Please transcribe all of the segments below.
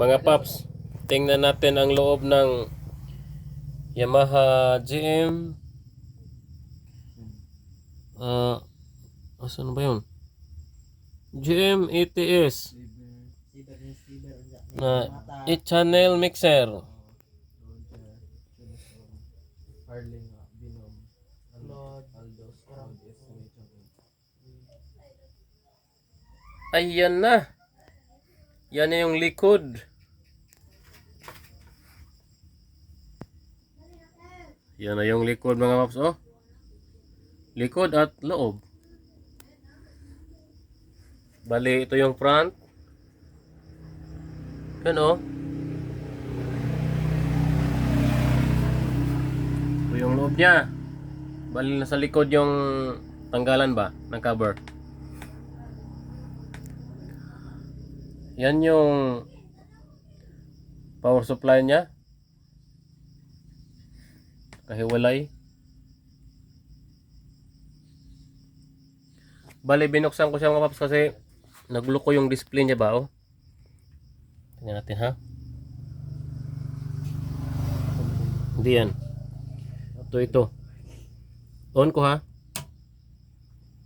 Mga paps, tingnan natin ang loob ng Yamaha GM Ah, asan ba yun? GM ATS na 8 channel mixer. Ayan na. Yan na yung likod. Yan na yung likod mga paps oh. Likod at loob. Bali, ito yung front. Yan oh. Ito yung loob niya. Bali, nasa likod yung tanggalan ba ng cover. Yan yung power supply niya. Kahiwalay. Bali, binuksan ko siya mga paps kasi nagloko yung display niya ba oh. Tingnan natin ha. Hindi yan. Ito ito. On ko ha.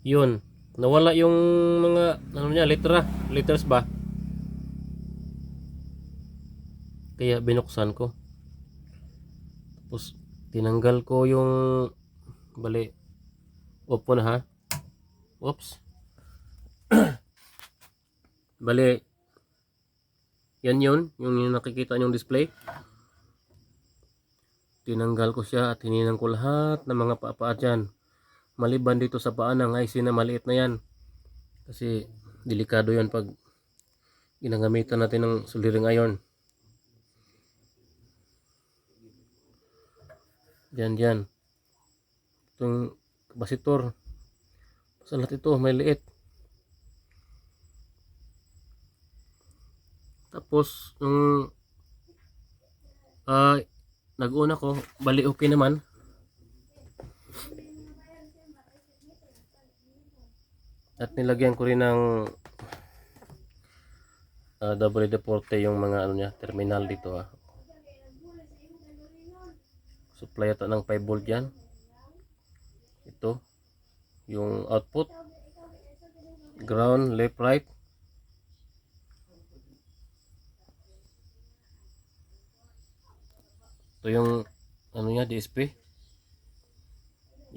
Yun. Nawala yung mga ano niya, litra. Liters ba? Kaya binuksan ko. Tapos tinanggal ko yung bali. Opo na ha. Oops. bali. Yan yun. Yung, yung nakikita yung display. Tinanggal ko siya at hininang ko lahat ng mga paa dyan. Maliban dito sa paa ng IC na maliit na yan. Kasi delikado yan pag ginagamitan natin ng suliring iron. Diyan, diyan. Itong kapasitor. Sa lahat ito, may liit. Tapos, nung ah nag-una ko, bali okay naman. At nilagyan ko rin ng uh, double deporte yung mga ano niya, terminal dito ah. Supply ata ng 5 volt yan. Ito. Yung output. Ground, left, right. Ito yung ano niya, DSP.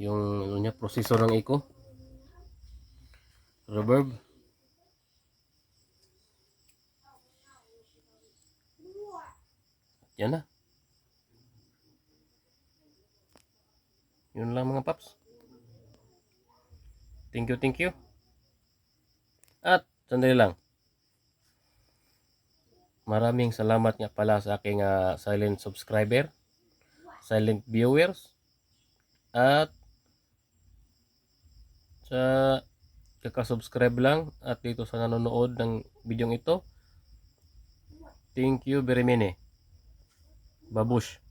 Yung ano niya, processor ng Eco. Reverb. Yan na. Yun lang mga paps. Thank you, thank you. At, sandali lang. Maraming salamat nga pala sa aking ah, silent subscriber, silent viewers, at sa kakasubscribe lang at dito sa nanonood ng video ito. Thank you very many. Babush.